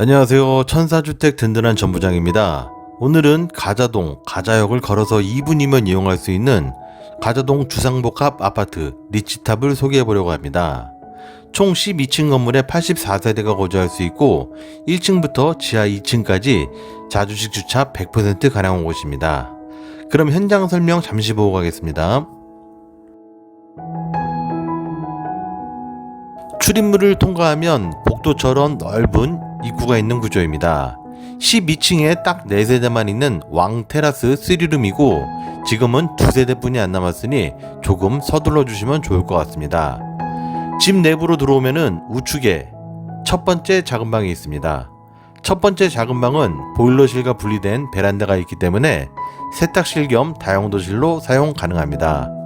안녕하세요. 천사주택 든든한 전부장입니다. 오늘은 가자동, 가자역을 걸어서 2분이면 이용할 수 있는 가자동 주상복합 아파트 리치탑을 소개해 보려고 합니다. 총 12층 건물에 84세대가 거주할 수 있고 1층부터 지하 2층까지 자주식 주차 100% 가능한 곳입니다. 그럼 현장 설명 잠시 보고 가겠습니다. 출입문을 통과하면 복도처럼 넓은 입구가 있는 구조입니다. 12층에 딱 4세대만 있는 왕 테라스 3룸이고 지금은 2세대뿐이 안 남았으니 조금 서둘러 주시면 좋을 것 같습니다. 집 내부로 들어오면은 우측에 첫 번째 작은 방이 있습니다. 첫 번째 작은 방은 보일러실과 분리된 베란다가 있기 때문에 세탁실 겸 다용도실로 사용 가능합니다.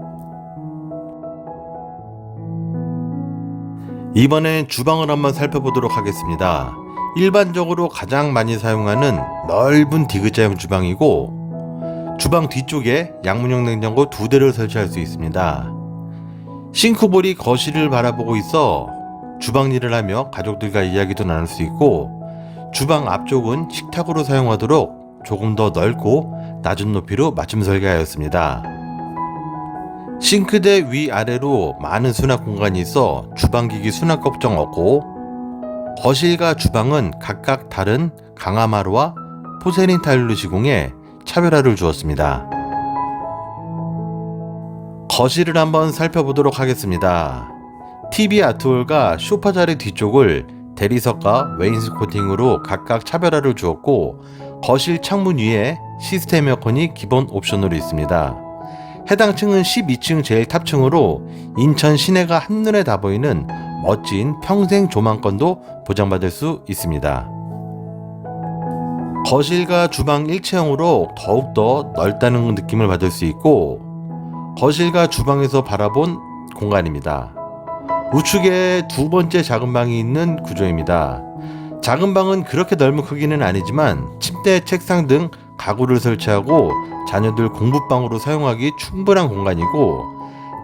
이번엔 주방을 한번 살펴보도록 하겠습니다. 일반적으로 가장 많이 사용하는 넓은 디귿자형 주방이고 주방 뒤쪽에 양문형 냉장고 두 대를 설치할 수 있습니다. 싱크볼이 거실을 바라보고 있어 주방 일을 하며 가족들과 이야기도 나눌 수 있고 주방 앞쪽은 식탁으로 사용하도록 조금 더 넓고 낮은 높이로 맞춤 설계하였습니다. 싱크대 위아래로 많은 수납 공간이 있어 주방기기 수납 걱정 없고 거실과 주방은 각각 다른 강화마루와 포세린 타일로 시공해 차별화를 주었습니다. 거실을 한번 살펴보도록 하겠습니다. TV 아트홀과 소파 자리 뒤쪽을 대리석과 웨인스 코팅으로 각각 차별화를 주었고 거실 창문 위에 시스템 에어컨이 기본 옵션으로 있습니다. 해당 층은 12층 제일 탑층으로 인천 시내가 한눈에 다 보이는 멋진 평생 조망권도 보장받을 수 있습니다. 거실과 주방 일체형으로 더욱더 넓다는 느낌을 받을 수 있고 거실과 주방에서 바라본 공간입니다. 우측에 두 번째 작은 방이 있는 구조입니다. 작은 방은 그렇게 넓은 크기는 아니지만 침대, 책상 등 가구를 설치하고 자녀들 공부방으로 사용하기 충분한 공간이고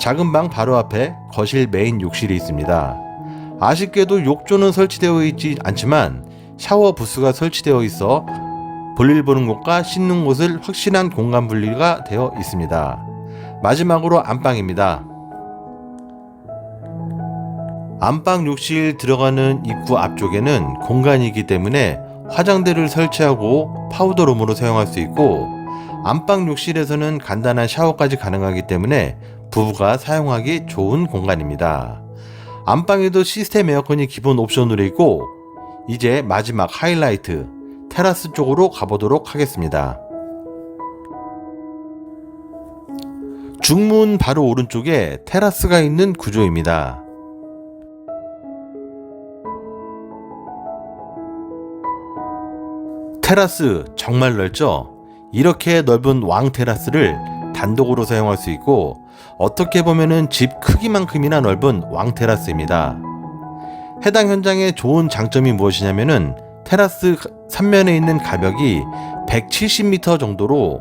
작은 방 바로 앞에 거실 메인 욕실이 있습니다. 아쉽게도 욕조는 설치되어 있지 않지만 샤워 부스가 설치되어 있어 볼일 보는 곳과 씻는 곳을 확실한 공간 분리가 되어 있습니다. 마지막으로 안방입니다. 안방 욕실 들어가는 입구 앞쪽에는 공간이기 때문에 화장대를 설치하고 파우더룸으로 사용할 수 있고 안방 욕실에서는 간단한 샤워까지 가능하기 때문에 부부가 사용하기 좋은 공간입니다. 안방에도 시스템 에어컨이 기본 옵션으로 있고 이제 마지막 하이라이트 테라스 쪽으로 가보도록 하겠습니다. 중문 바로 오른쪽에 테라스가 있는 구조입니다. 테라스 정말 넓죠? 이렇게 넓은 왕 테라스를 단독으로 사용할 수 있고 어떻게 보면은 집 크기만큼이나 넓은 왕 테라스입니다. 해당 현장의 좋은 장점이 무엇이냐면은 테라스 3면에 있는 가벽이 170m 정도로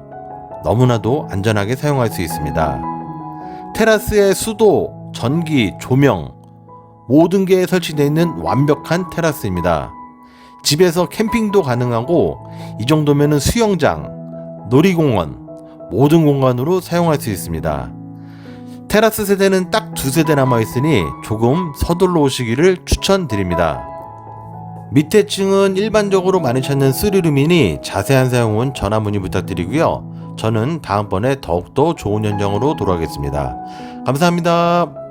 너무나도 안전하게 사용할 수 있습니다. 테라스에 수도, 전기, 조명 모든 게 설치되어 있는 완벽한 테라스입니다. 집에서 캠핑도 가능하고 이 정도면은 수영장, 놀이공원 모든 공간으로 사용할 수 있습니다. 테라스 세대는 딱 두 세대 남아 있으니 조금 서둘러 오시기를 추천드립니다. 밑에 층은 일반적으로 많이 찾는 쓰리룸이니 자세한 사용은 전화 문의 부탁드리고요. 저는 다음번에 더욱더 좋은 현장으로 돌아가겠습니다. 감사합니다.